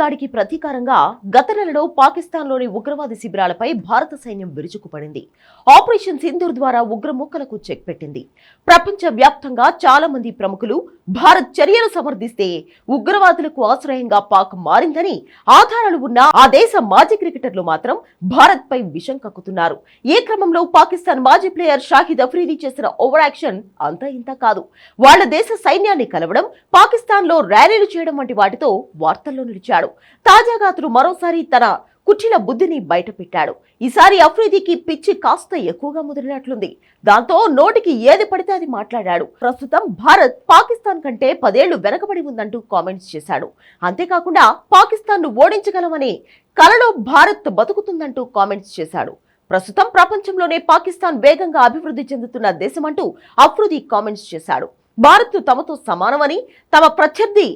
దాడికి ప్రతీకారంగా గత నెలలో పాకిస్తాన్లోని ఉగ్రవాద శిబిరాలపై భారత సైన్యం విరుచుకుపడింది. ఆపరేషన్ సింధూర్ ద్వారా ఉగ్రముక్కలకు చెక్ పెట్టింది. ప్రపంచ వ్యాప్తంగా చాలా మంది ప్రముఖులు భారత్ చర్యలు సమర్థిస్తే ఉగ్రవాదులకు ఆశ్రయంగా పాక్ మారిందని ఆధారాలు ఉన్న ఆ దేశ మాజీ క్రికెటర్లు మాత్రం భారత్ పై విషం కక్కుతున్నారు. ఈ క్రమంలో పాకిస్తాన్ మాజీ ప్లేయర్ షాహిద్ అఫ్రీది చేసిన ఓవర్ యాక్షన్ అంతా ఇంత కాదు. వాళ్ళ దేశ సైన్యాన్ని కలవడం పాకిస్తాన్లో ర్యాలీలు చేయడం వంటి వాటితో వార్తల్లో నిలిచాడు. తాజాగా అతను మరోసారి తన కుట్టిన బుద్ధిని బయటపెట్టాడు. ఈసారి అఫ్రీదీకి పిచ్చి కాస్త ఎక్కువగా ముదిరినట్లుంది. దాంతో నోటికి ఏది పడితే అది మాట్లాడాడు. ప్రస్తుతం భారత్ పాకిస్తాన్ కంటే పదేళ్ళు వెనకబడి ఉందంటూ కామెంట్స్ చేశాడు. అంతేకాకుండా పాకిస్తాన్ను ఓడించగలమని కలలో భారత్ బతుకుతుందంటూ కామెంట్స్ చేశాడు. ప్రస్తుతం ప్రపంచంలోనే పాకిస్తాన్ వేగంగా అభివృద్ధి చెందుతున్న దేశమంటూ అఫ్రుది కామెంట్స్ చేశాడు. భారత్ తమతో సమానమని తమ ప్రత్యర్థి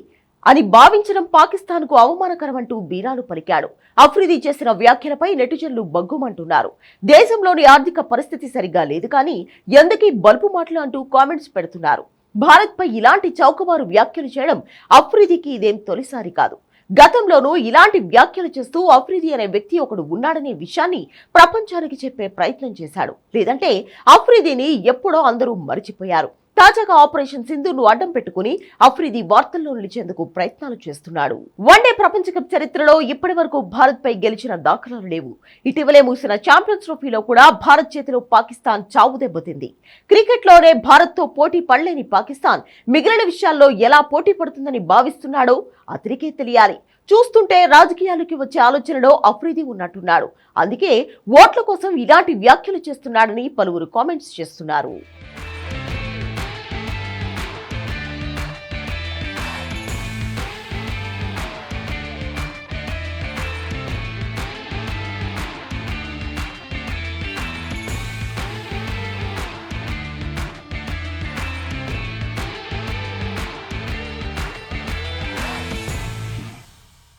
అని భావించడం పాకిస్తాన్కు అవమానకరమంటూ బీరాలు పలికాడు. అఫ్రిది చేసిన వ్యాఖ్యలపై నెటిజన్లు బగ్గుమంటున్నారు దేశంలోని ఆర్థిక పరిస్థితి సరిగ్గా లేదు కానీ ఎందుకీ బల్పు మాటలు అంటూ కామెంట్స్ పెడుతున్నారు. భారత్పై ఇలాంటి చౌకబారు వ్యాఖ్యలు చేయడం అఫ్రిదికి ఇదేం తొలిసారి కాదు. గతంలోనూ ఇలాంటి వ్యాఖ్యలు చేస్తూ అఫ్రిది అనే వ్యక్తి ఒకడు ఉన్నాడనే విషయాన్ని ప్రపంచానికి చెప్పే ప్రయత్నం చేశాడు. లేదంటే అఫ్రిదిని ఎప్పుడో అందరూ మరిచిపోయారు. తాజాగా ఆపరేషన్ సింధును అడ్డం పెట్టుకుని అఫ్రిది వార్తల్లో నిలిచేందుకు ప్రయత్నాలు చేస్తున్నాడు. వన్డే ప్రపంచ కప్ చరిత్రలో ఇప్పటి వరకు భారత్ పై గెలిచిన దాఖలాలు లేవు. ఇటీవలే ముగిసిన ఛాంపియన్స్ ట్రోఫీలో కూడా భారత్ చేతిలో పాకిస్తాన్ చావు దెబ్బతింది. క్రికెట్లోనే భారత్తో పోటీ పడలేని పాకిస్తాన్ మిగిలిన విషయాల్లో ఎలా పోటీ పడుతుందని భావిస్తున్నాడో అతనికే తెలియాలి. చూస్తుంటే రాజకీయాలకి వచ్చే ఆలోచనలో అఫ్రీది ఉన్నట్టున్నాడు. అందుకే ఓట్ల కోసం ఇలాంటి వ్యాఖ్యలు చేస్తున్నాడని పలువురు కామెంట్స్ చేస్తున్నారు.